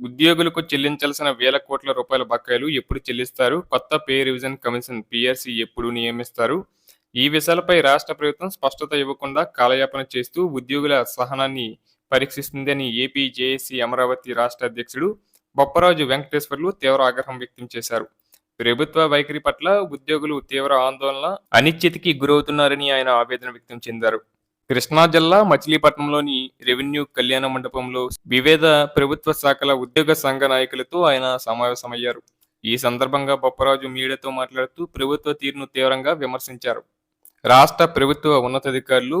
ఉద్యోగులకు చెల్లించాల్సిన వేల కోట్ల రూపాయల బకాయిలు ఎప్పుడు చెల్లిస్తారు? కొత్త పే రివిజన్ కమిషన్ పిఆర్సీ ఎప్పుడు నియమిస్తారు? ఈ విషయాలపై రాష్ట్ర ప్రభుత్వం స్పష్టత ఇవ్వకుండా కాలయాపన చేస్తూ ఉద్యోగుల సహనాన్ని పరీక్షిస్తుందని ఏపీ జేఏసీ అమరావతి రాష్ట్ర అధ్యక్షుడు బొప్పరాజు వెంకటేశ్వర్లు తీవ్ర ఆగ్రహం వ్యక్తం చేశారు. ప్రభుత్వ వైఖరి పట్ల ఉద్యోగులు తీవ్ర ఆందోళన అనిశ్చితికి గురవుతున్నారని ఆయన ఆవేదన వ్యక్తం చెందారు. కృష్ణా జిల్లా మచిలీపట్నంలోని రెవెన్యూ కళ్యాణ మండపంలో వివిధ ప్రభుత్వ శాఖల ఉద్యోగ సంఘ నాయకులతో ఆయన సమావేశమయ్యారు. ఈ సందర్భంగా బొప్పరాజు మీడియాతో మాట్లాడుతూ ప్రభుత్వ తీరును తీవ్రంగా విమర్శించారు. రాష్ట్ర ప్రభుత్వ ఉన్నతాధికారులు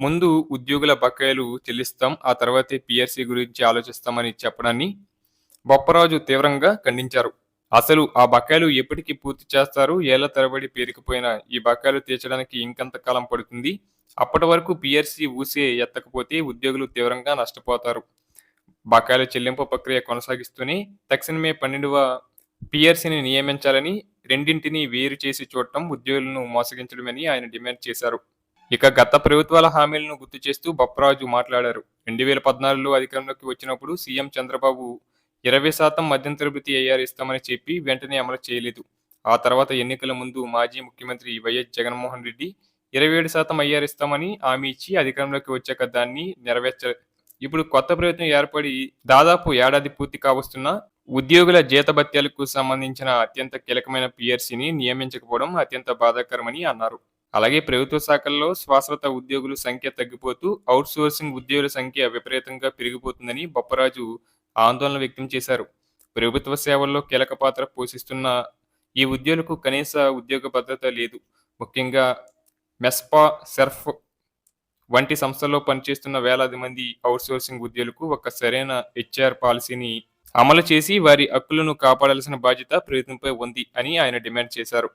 ముందు ఉద్యోగుల బకాయిలు చెల్లిస్తాం ఆ తర్వాతే పిఆర్సీ గురించి ఆలోచిస్తామని చెప్పడాన్ని బొప్పరాజు తీవ్రంగా ఖండించారు. అసలు ఆ బకాయిలు ఎప్పటికీ పూర్తి చేస్తారు? ఏళ్ళ తరబడి పేరుకుపోయిన ఈ బకాయిలు తీర్చడానికి ఇంకంత కాలం పడుతుంది? అప్పటి వరకు పిఆర్సీ ఊసే ఎత్తకపోతే ఉద్యోగులు తీవ్రంగా నష్టపోతారు. బకాయిల చెల్లింపు ప్రక్రియ కొనసాగిస్తూనే తక్షణమే పన్నెండవ పిఆర్సీని నియమించాలని రెండింటిని వేరు చేసి చూడటం ఉద్యోగులను మోసగించడమని ఆయన డిమాండ్ చేశారు. ఇక గత ప్రభుత్వాల హామీలను గుర్తు చేస్తూ బొప్పరాజు మాట్లాడారు. రెండు వేల పద్నాలుగులో అధికారంలోకి వచ్చినప్పుడు సీఎం చంద్రబాబు ఇరవై శాతం మధ్యంతర భృతి ఏఆర్ ఇస్తామని చెప్పి వెంటనే అమలు చేయలేదు. ఆ తర్వాత ఎన్నికల ముందు మాజీ ముఖ్యమంత్రి వైఎస్ జగన్మోహన్ రెడ్డి ఇరవై ఏడు శాతం ఐఆర్ ఇస్తామని హామీ ఇచ్చి అధికారంలోకి వచ్చాక దాన్ని నెరవేర్చ ఇప్పుడు కొత్త ప్రభుత్వం ఏర్పడి దాదాపు ఏడాది పూర్తి కావస్తున్న ఉద్యోగుల జీతభత్యాలకు సంబంధించిన అత్యంత కీలకమైన పిఆర్సీని నియమించకపోవడం అత్యంత బాధాకరమని అన్నారు. అలాగే ప్రభుత్వ శాఖల్లో శాశ్వత ఉద్యోగుల సంఖ్య తగ్గిపోతూ అవుట్ సోర్సింగ్ ఉద్యోగుల సంఖ్య విపరీతంగా పెరిగిపోతుందని బొప్పరాజు ఆందోళన వ్యక్తం చేశారు. ప్రభుత్వ సేవల్లో కీలక పాత్ర పోషిస్తున్న ఈ ఉద్యోగులకు కనీస ఉద్యోగ భద్రత లేదు. ముఖ్యంగా మెస్పా సెర్ఫ్ వంటి సంస్థల్లో పనిచేస్తున్న వేలాది మంది అవుట్సోర్సింగ్ ఉద్యోగులకు ఒక సరైన హెచ్ఆర్ పాలసీని అమలు చేసి వారి హక్కులను కాపాడాల్సిన బాధ్యత ప్రభుత్వంపై ఉంది అని ఆయన డిమాండ్ చేశారు.